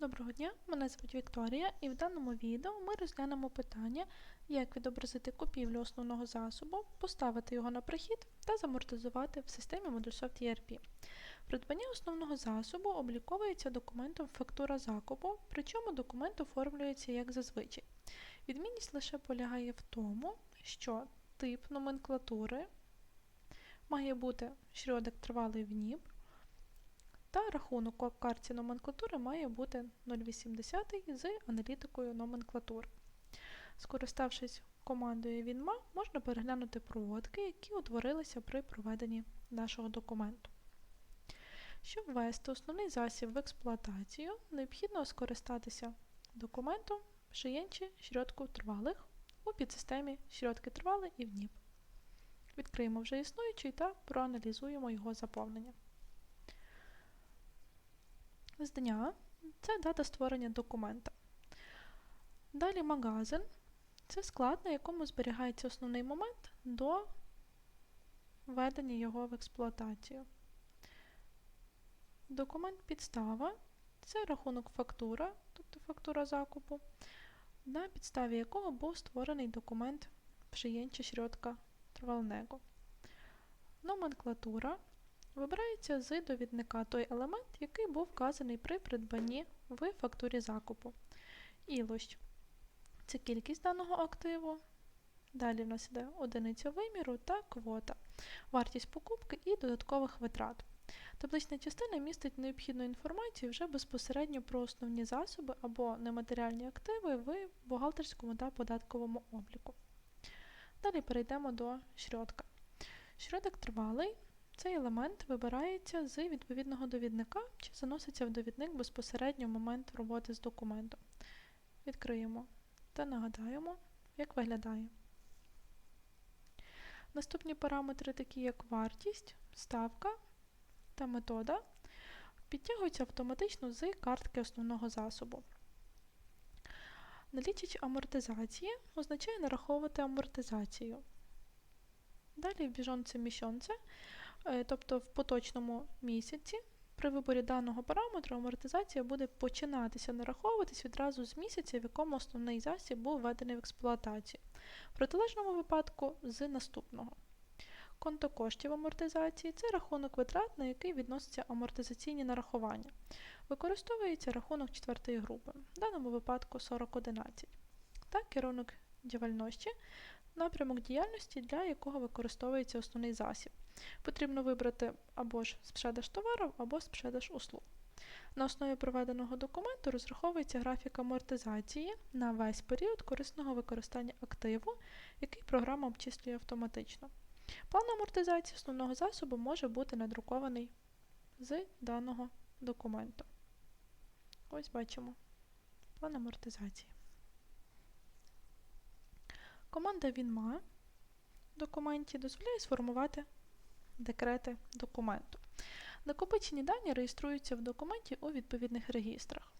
Доброго дня, мене звуть Вікторія, і в даному відео ми розглянемо питання, як відобразити купівлю основного засобу, поставити його на прихід та замортизувати в системі Moodlesoft ERP. Придбання основного засобу обліковується документом фактура закупу, причому документ оформлюється як зазвичай. Відмінність лише полягає в тому, що тип номенклатури має бути Шрёдик тривалий ВНІП, та рахунок по карті номенклатури має бути 0,80 з аналітикою номенклатур. Скориставшись командою WinMa, можна переглянути проводки, які утворилися при проведенні нашого документу. Щоб ввести основний засіб в експлуатацію, необхідно скористатися документом шиєнчі шрьотку тривалих у підсистемі шрьотки тривали і ВНІП. Відкриємо вже існуючий та проаналізуємо його заповнення. З дня це дата створення документа. Далі магазин це склад, на якому зберігається основний момент до введення його в експлуатацію. Документ підстава це рахунок фактура, тобто фактура закупу, на підставі якого був створений документ пшиєнча шрьотка тривалnego. Номенклатура Вибирається з довідника той елемент, який був вказаний при придбанні в фактурі закупу. Ілощ це кількість даного активу. Далі в нас йде одиниця виміру та квота, вартість покупки і додаткових витрат. Таблична частина містить необхідну інформацію вже безпосередньо про основні засоби або нематеріальні активи в бухгалтерському та податковому обліку. Далі перейдемо до шрьотка. Шрьотик тривалий. Цей елемент вибирається з відповідного довідника чи заноситься в довідник безпосередньо в момент роботи з документом. Відкриємо та нагадаємо, як виглядає. Наступні параметри, такі як вартість, ставка та метода, підтягуються автоматично з картки основного засобу. Налічить амортизації означає нараховувати амортизацію. Далі в біжонце міщонце Е, тобто в поточному місяці при виборі даного параметру амортизація буде починатися нараховуватись відразу з місяця, в якому основний засіб був введений в експлуатацію. В протилежному випадку з наступного. Конто коштів амортизації це рахунок витрат, на який відносяться амортизаційні нарахування. Використовується рахунок четвертої групи, в даному випадку 4011. Та керунок діяльності напрямок діяльності, для якого використовується основний засіб. Потрібно вибрати або ж спшедаш товарів, або спшедаш услуг. На основі проведеного документу розраховується графік амортизації на весь період корисного використання активу, який програма обчислює автоматично. План амортизації основного засобу може бути надрукований з даного документу. Ось бачимо план амортизації. Команда WinMa в документі дозволяє сформувати декрети документу. Накопичені дані реєструються в документі у відповідних регістрах.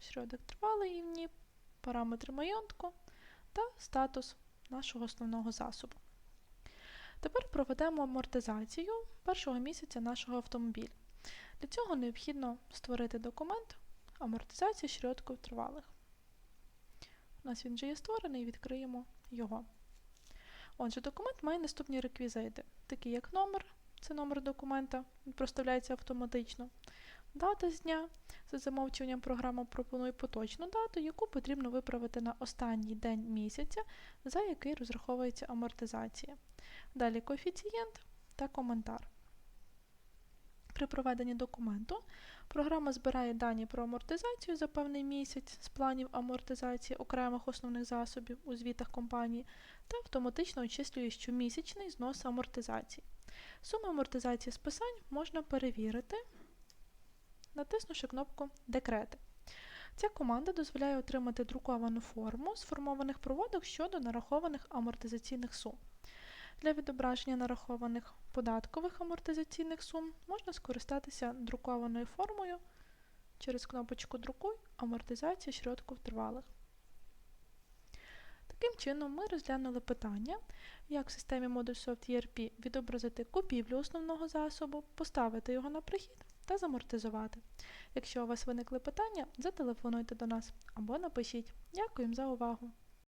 Шрёдик тривалий івні, параметри майонтку та статус нашого основного засобу. Тепер проведемо амортизацію першого місяця нашого автомобіля. Для цього необхідно створити документ амортизації шрьотків тривалих. У нас він вже є створений, відкриємо його. Отже, документ має наступні реквізити, такі як номер, це номер документа, він проставляється автоматично. Дата з дня. За замовчуванням програма пропонує поточну дату, яку потрібно виправити на останній день місяця, за який розраховується амортизація. Далі коефіцієнт та коментар. При проведенні документу програма збирає дані про амортизацію за певний місяць з планів амортизації окремих основних засобів у звітах компанії та автоматично очислює щомісячний знос амортизації. Суму амортизації списань можна перевірити, натиснувши кнопку Декрети. Ця команда дозволяє отримати друковану форму сформованих проводок щодо нарахованих амортизаційних сум. Для відображення нарахованих податкових амортизаційних сум можна скористатися друкованою формою через кнопочку Друкуй амортизація шрьотків тривалих. Таким чином, ми розглянули питання, як в системі Moodlesoft ERP відобразити купівлю основного засобу, поставити його на прихід та замортизувати. Якщо у вас виникли питання, зателефонуйте до нас або напишіть. Дякуємо за увагу!